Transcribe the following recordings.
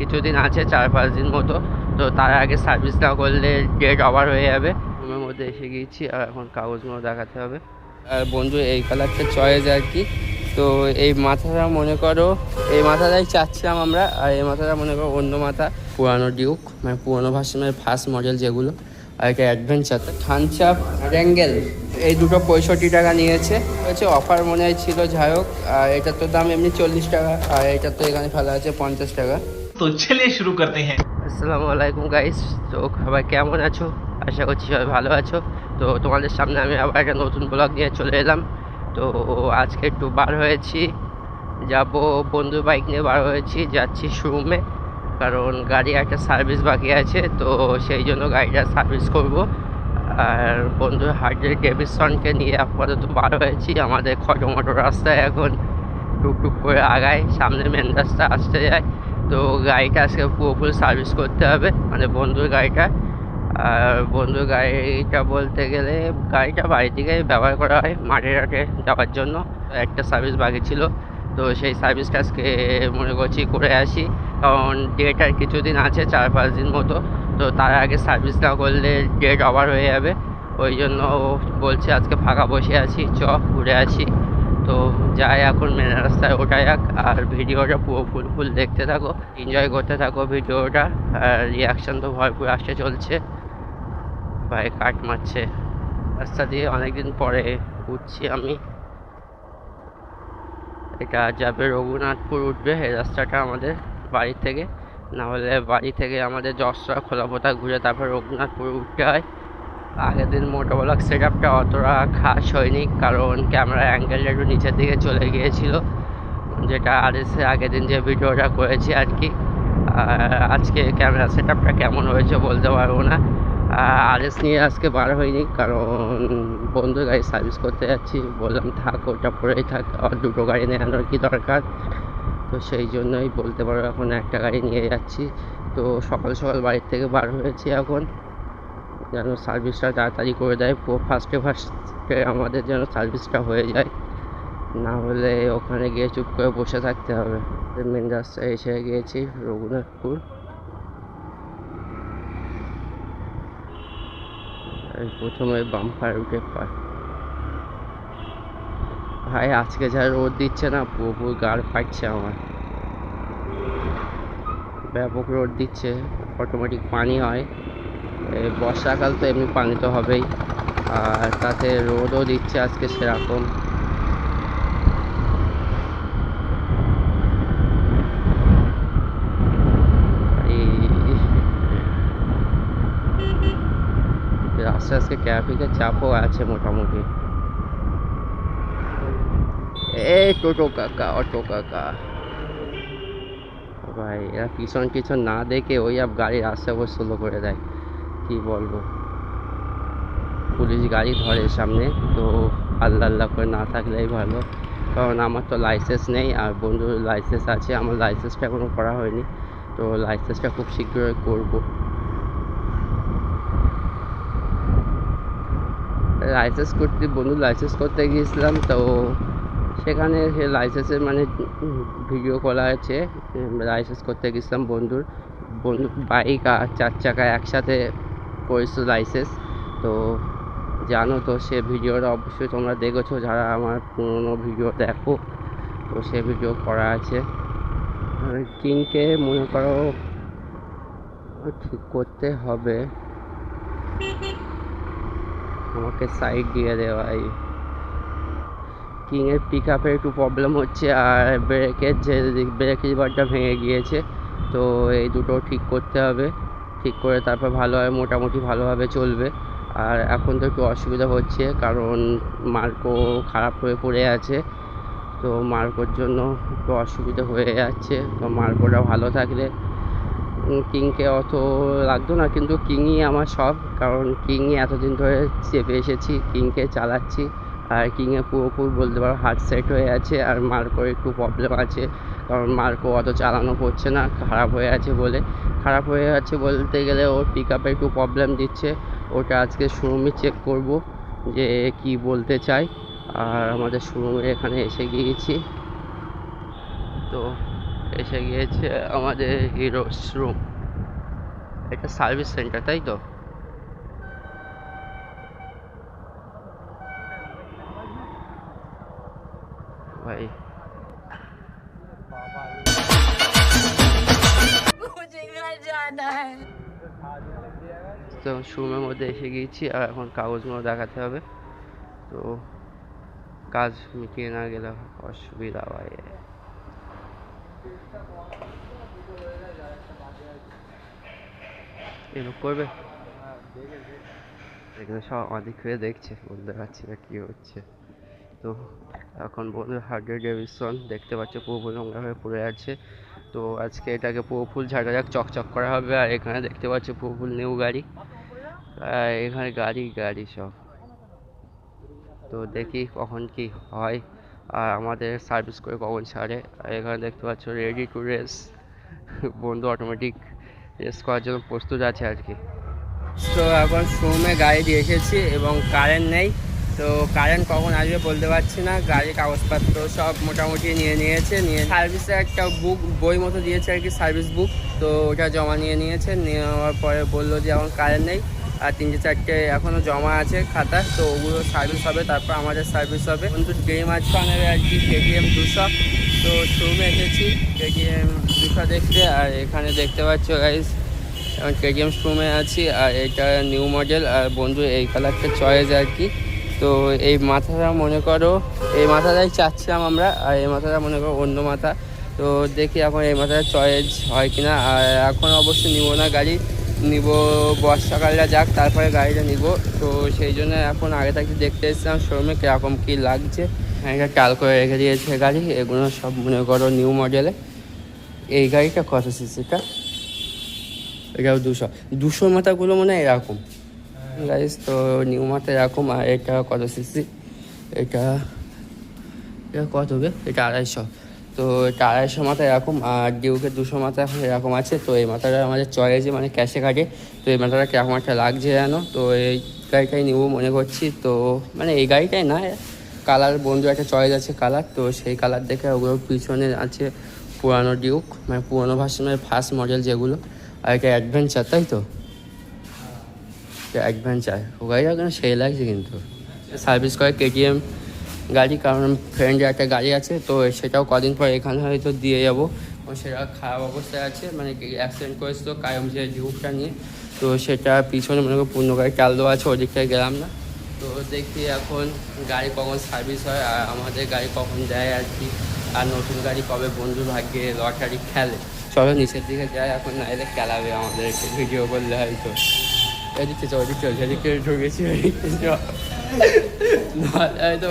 কিছুদিন আছে, চার পাঁচ দিন মতো। তো তার আগে সার্ভিস না করলে ডেট ওভার হয়ে যাবে। রুমের মধ্যে এসে গিয়েছি, আর এখন কাগজগুলো দেখাতে হবে। আর বন্ধু, এই কালারটা চয়েস আর কি। তো এই মাথাটা মনে করো, এই মাথাটাই চাচ্ছিলাম আমরা, আর এই মাথাটা মনে করো অন্য মাথা। পুরানো ডিউক মানে পুরানো ভার্সনের ফার্স্ট মডেল যেগুলো। আর এটা অ্যাডভেঞ্চার থানচাপ র্যাঙ্গেল এই দুটো পঁয়ষট্টি টাকা নিয়েছে। হচ্ছে অফার মনে হয় ছিল, যাই হোক। আর এটার তো দাম এমনি চল্লিশ টাকা, আর এটা তো এখানে ফেলা আছে পঞ্চাশ টাকা। তো চলিয়ে শুরু করতে হ্যাঁ। আসসালামু আলাইকুম গাইস তো সবাই কেমন আছো? আশা করছি সবাই ভালো আছো। তো তোমাদের সামনে আমি আবার একটা নতুন ব্লগ নিয়ে চলে এলাম। তো আজকে একটু বার হয়েছি। যাব বন্ধু বাইক নিয়ে বার হয়েছি, যাচ্ছি শোরুমে কারণ গাড়ি একটা সার্ভিস বাকি আছে, তো সেই জন্য গাড়িটা সার্ভিস করব। আর বন্ধু হার্ডের ডেভিসনকে নিয়ে আপাতত বার হয়েছি। আমাদের খটোমটো রাস্তায় এখন টুকটুক করে আগায়, সামনে মেন রাস্তা আসতে যায়। তো গাড়িটা আজকে পুরোপুরি সার্ভিস করতে হবে মানে বন্ধুর গাড়িটা আর বন্ধুর গাড়িটা বলতে গেলে গাড়িটা বাড়ি থেকে ব্যবহার করা হয়, মাঠে ঘাটে যাওয়ার জন্য। একটা সার্ভিস বাকি ছিল, তো সেই সার্ভিসটা আজকে মনে করছি করে আসি। কারণ ডেট আর কিছুদিন আছে, চার পাঁচ দিন মতো। তো তার আগে সার্ভিস না করলে ডেট ওভার হয়ে যাবে। ওই জন্য বলছে আজকে ফাঁকা বসে আছি, চ, ঘুরে আসি। তো যাই এখন মেন রাস্তায় ওঠা যাক, আর ভিডিওটা পুরো ফুল ফুল দেখতে থাকো এনজয় করতে থাকো ভিডিওটা, আর রিয়াকশন তো ভরপুর আসতে চলছে। ভাই কাট মারছে। রাস্তা দিয়ে অনেকদিন পরে উঠছি আমি। এটা যাবে রঘুনাথপুর উঠবে, এই রাস্তাটা আমাদের বাড়ি থেকে। না হলে বাড়ি থেকে আমাদের যশোর খোলাপোতা ঘুরে তারপর রঘুনাথপুর উঠতে হয়। আগের দিন মোটোব্লক সেট আপটা অতটা খাস হয়নি, কারণ ক্যামেরা অ্যাঙ্গেলটা একটু নিচের দিকে চলে গিয়েছিল, যেটা আর এসে আগের দিন যে ভিডিওটা করেছি আর কি। আজকে ক্যামেরা সেট আপটা কেমন হয়েছে বলতে পারব না। আর এস নিয়ে আজকে বার হয়নি কারণ বন্ধু গাড়ি সার্ভিস করতে যাচ্ছি, বললাম থাক, ওটা পরেই থাক, আর দুটো গাড়ি নেওয়ানোর কি দরকার? তো সেই জন্যই বলতে পারো এখন একটা গাড়ি নিয়ে যাচ্ছি। তো সকাল সকাল বাড়ির থেকে বার হয়েছি এখন। যেন সার্ভিসটা তাড়াতাড়ি করে দেয় ফার্স্টে ফার্স্টে আমাদের যেন সার্ভিসটা হয়ে যায়। না হলে ওখানে গিয়ে চুপ করে বসে থাকতে হবে। মেন রাস্তায় এসে গিয়েছি, রঘুনাথপুর। প্রথমে বাম্পার উঠে পার ভাই, আজকে যা রোদ দিচ্ছে না, পুরোপুরি গাড় ফাটছে আমার। ব্যাপক রোদ দিচ্ছে অটোমেটিক পানি হয়। বর্ষাকাল তো এমনি পানি তো হবেই। আর তাতে রোদও দিচ্ছে আজকে সেরকম। এই রাস্তায় আজকে ট্রাফিকের চাপও আছে মোটামুটি। এই, টোটো কাকা, অটো কাকা। ভাই, এরা পিছন টিছন না দেখে ওই আপ গাড়ি রাস্তা স্লো করে দেয়। কি বলব? পুলিশ গাড়ি ধরে সামনে, তো আল্লাহ আল্লাহ করে না থাকলেই ভালো। কারণ আমার তো লাইসেন্স নেই, আর বন্ধুর লাইসেন্স আছে, আমার লাইসেন্সটা এখনও করা হয়নি। তো লাইসেন্সটা খুব শীঘ্রই করব। লাইসেন্স করতে বন্ধু লাইসেন্স করতে গিয়েছিলাম, তো সেখানে সে লাইসেন্সের মানে ভিডিও করা আছে লাইসেন্স করতে গেছিলাম বন্ধুর। বন্ধু বাইক আর চার চাকা একসাথে করেছিল লাইসেন্স। তো জানো তো, সে ভিডিওটা অবশ্যই তোমরা দেখেছ, যারা আমার পুরোনো ভিডিও দেখো, তো সে ভিডিও করা আছে। কিংকে মনে করো, ঠিক করতে হবে। আমাকে সাইড দিয়ে দেওয়াই কিংয়ের পিক আপের একটু প্রবলেম হচ্ছে, আর ব্রেকের যে ব্রেক লিভারটা ভেঙে গিয়েছে, তো এই দুটো ঠিক করতে হবে। ঠিক করে তারপর ভালোভাবে মোটামুটি ভালোভাবে চলবে। আর এখন তো একটু অসুবিধা হচ্ছে, কারণ মার্কো খারাপ হয়ে পড়ে আছে। তো মার্কোর জন্য একটু অসুবিধা হয়ে যাচ্ছে, তো মার্কোটা ভালো থাকলে কিংকে অত লাগতো না, কিন্তু কিংই আমার সব, কারণ কিংই এতদিন ধরে চেপে এসেছি, কিংকে চালাচ্ছি। আর পুরোপুরি বলতে পারো হার্ট সেট হয়ে আছে আর মার্কোর একটু প্রবলেম আছে। কারণ মার্কো অত চালানো করছে না, খারাপ হয়ে আছে বলে। খারাপ হয়ে আছে বলতে গেলে ওর পিক আপে একটু প্রবলেম দিচ্ছে। ওটা আজকে শোরুমে চেক করব যে কি বলতে চাই আর আমাদের শোরুমে এখানে এসে গিয়েছি। তো এসে গিয়েছে আমাদের হিরো শোরুম এটা সার্ভিস সেন্টার তাই তো? vậy তো সুমের মধ্যে এসে গিয়েছি, আর এখন কাগজগুলো দেখাতে হবে। তো কাজ মিটিয়ে না গেলে অসুবিধা হয়। এরকম করবে? এখানে সব অনেক হয়ে দেখছে, বলতে পারছি না কী হচ্ছে। তো এখন বন্ধু হার্ডওয়ার ডেভিসন দেখতে পাচ্ছে, পুরো নোংরা হয়ে পড়ে আছে। তো আজকে এটাকে পুরো ফুল ঝাঁটা ঝাঁক চকচক করা হবে। আর এখানে দেখতে পাচ্ছি, পুরো ফুল নিউ গাড়ি। এখানে গাড়ি গাড়ি সব। তো দেখি কখন কি হয়। আর আমাদের সার্ভিস করে কখন ছাড়ে। আর এখানে দেখতে পাচ্ছ রেডি টু রেস বন্ধু অটোমেটিক রেস করার জন্য প্রস্তুত আছে আর কি। তো এখন শোরুমে গাড়ি দিয়ে এসেছি এবং কারেন্ট নেই। তো কারেন্ট কখন আসবে বলতে পারছি না। গাড়ির কাগজপত্র সব মোটামুটি নিয়ে নিয়েছে, নিয়ে সার্ভিসে একটা বুক বই মতো দিয়েছে আর কি সার্ভিস বুক তো ওটা জমা নিয়ে নিয়েছে, নেওয়ার পরে বলল যে এখন কারেন্ট নেই। আর তিনটে চারটে এখনও জমা আছে খাতা, তো ওগুলো সার্ভিস হবে, তারপর আমাদের সার্ভিস হবে। কিন্তু ড্রিম আজকে নেবে আর কি কেটিএম দুশো। তো শোরুমে এসেছি কেটিএম দুশো দেখতে, আর এখানে দেখতে পাচ্ছ এখন কেটিএম শোরুমে আছি, আর এটা নিউ মডেল আর বন্ধু, এই কালারটা চয়েস আর কি। তো এই মাথাটা মনে করো, এই মাথাটাই চাচ্ছিলাম আমরা, আর এই মাথাটা মনে করো অন্য মাথা। তো দেখি এখন এই মাথাটা চয়েস হয় কিনা, আর এখন অবশ্যই নিব না গাড়ি, নিব বর্ষাকালটা যাক, তারপরে গাড়িটা নিব। তো সেই জন্য এখন আগে থাকতে দেখতে এসেছিলাম শোরুমে কীরকম কী লাগছে। এটা টাল করে রেখে দিয়েছে গাড়ি, এগুলো সব মনে করো নিউ মডেলে এই গাড়িটা কত সিসিটা এটাও দুশো। দুশো মাথাগুলো মনে হয় এরকম। গাইস তো নিউ মাথা এরকম আর এটা কত সিসি এটা এটা কত হবে এটা আড়াইশো। তো এটা আড়াইশো মাথা এরকম আর ডিউকে দুশো মাথা এখন এরকম আছে, তো এই মাথাটা আমাদের চয়েছে মানে ক্যাশে কাটে। তো এই মাথাটা কেমন একটা লাগছে জানো? তো এই গাড়িটাই নিবো মনে করছি, তো মানে এই গাড়িটাই না, কালার বন্ধু একটা চয়েস আছে কালার, তো সেই কালার দেখে ওগুলোর পিছনে আছে পুরানো ডিউক মানে পুরানো ভার্সনের ফার্স্ট মডেল যেগুলো, আর এটা অ্যাডভেঞ্চার তাই তো? অ্যাডভেঞ্চার ও গাড়িটা কিন্তু সেই লাগছে কিন্তু। সার্ভিস করে কেটিএম গাড়ি, কারণ ফ্রেন্ডের একটা গাড়ি আছে, তো সেটাও কদিন পর এখানে হয়তো দিয়ে যাব। সেটা খারাপ অবস্থায় আছে মানে অ্যাক্সিডেন্ট করেছিল কায়ম যে ডিউকটা নিয়ে, তো সেটা পিছনে মনে করো পূর্ণ গাড়ি চাল দেওয়া আছে, ওদিকটায় গেলাম না। তো দেখি এখন গাড়ি কখন সার্ভিস হয়, আর আমাদের গাড়ি কখন দেয় আর কি, আর নতুন গাড়ি কবে বন্ধুর ভাগ্যে লটারি খেলে। চলো নিচের দিকে যাই, এখন না এলে খেলাবে আমাদেরকে ভিডিও করলে হয়তো। এদিকে যাও এদিকে যাও ঢুকেছি এদিকে তো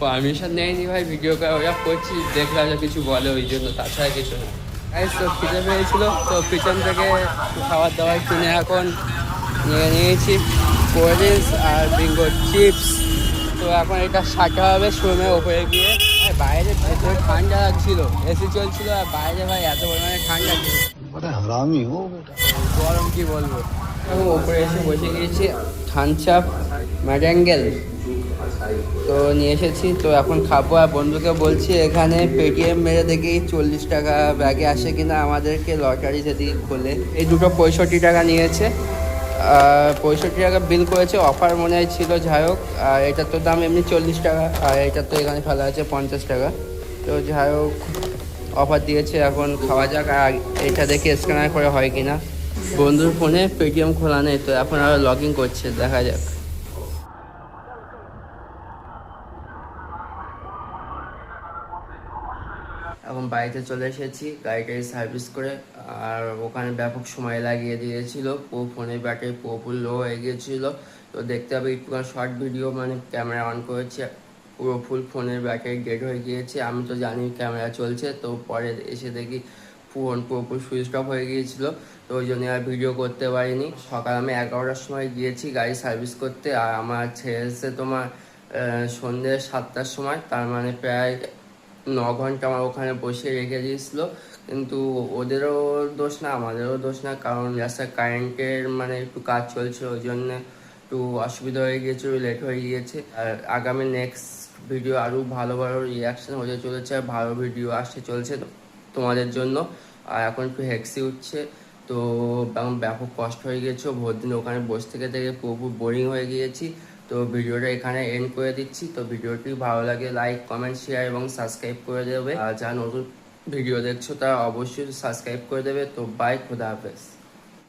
পারমিশন নেয়নি ভাই ভিডিও ওরা করছি দেখলাম যে কিছু বলে ওই জন্য তাছাড়া কিছু না। তো তো পিছন থেকে খাবার দাবার কিনে এখন নিয়ে নিয়েছি আর চিপস তো এখন এটা সাটা হবে গিয়ে। বাইরে ভেতরে ঠান্ডা লাগছিল এসি চলছিল আর বাইরে ভাই এত পরিমাণে ঠান্ডা ছিল। গরম কি বলব? এখন ওপরে এসে বসে গিয়েছি, থানচাপ ম্যাডাঙ্গেল তো নিয়ে এসেছি, তো এখন খাব। আর বন্ধুকে বলছি, এখানে পেটিএম মেরে দেখি চল্লিশ টাকা ব্যাগে আসে কিনা। আমাদেরকে লটারি সেদিকে খোলে। এই দুটো পঁয়ষট্টি টাকা নিয়েছে। পঁয়ষট্টি টাকা বিল করেছে, অফার মনে হয় ছিল, যাই হোক। আর এটার তো দাম এমনি চল্লিশ টাকা, আর এটার তো এখানে ফেলা আছে পঞ্চাশ টাকা। তো যাই হোক, অফার দিয়েছে, এখন খাওয়া যাক। আর এটা দেখে স্ক্যানার করে হয় কিনা। বন্ধুর ফোনে পেটিএম খোলা নেই, তো এখন আরও লগ ইন করছে, দেখা যাক। এখন বাড়িতে চলে এসেছি, গাড়িটাকে সার্ভিস করে, আর ওখানে ব্যাপক সময় লাগিয়ে দিয়েছিল। পুরো ফোনের ব্যাটারি ফুল লো হয়ে গিয়েছিল। তো দেখতে হবে একটু শর্ট ভিডিও মানে ক্যামেরা অন করেছে। পুরো ফুল ফোনের ব্যাটারি ডেড হয়ে গিয়েছে। আমি তো জানি ক্যামেরা চলছে, তো পরে এসে দেখি ফোন পুরোপুরি সুইচ অফ হয়ে গিয়েছিল, তো ওই জন্য আর ভিডিও করতে পারিনি। সকাল আমি এগারোটার সময় গিয়েছি গাড়ি সার্ভিস করতে, আর আমার ছেড়ে এসে তোমার সন্ধ্যে সাতটার সময়, তার মানে প্রায় ন ঘণ্টা আমার ওখানে বসিয়ে রেখে দিয়েছিল। কিন্তু ওদেরও দোষ না, আমাদেরও দোষ না, কারণ রাস্তায় কারেন্টের মানে একটু কাজ চলছে ওই জন্য একটু অসুবিধা হয়ে গিয়েছে লেট হয়ে গিয়েছে। আর আগামী নেক্সট ভিডিও আরও ভালো ভালো রিয়াকশন হতে চলেছে আর ভালো ভিডিও আসতে চলছে। তো তোমাদের জন্য। আর এখন একটু হেক্সি উঠছে, তো এখন ব্যাপক কষ্ট হয়ে গেছে। ভোর দিন ওখানে বসে থেকে থেকে পুরো বোরিং হয়ে গিয়েছি। তো ভিডিওটা এখানে এন্ড করে দিচ্ছি। তো ভিডিওটি ভালো লাগে লাইক কমেন্ট শেয়ার এবং সাবস্ক্রাইব করে দেবে। আর যা নতুন ভিডিও দেখছ তা অবশ্যই সাবস্ক্রাইব করে দেবে। তো বাই খুদা হাফেজ।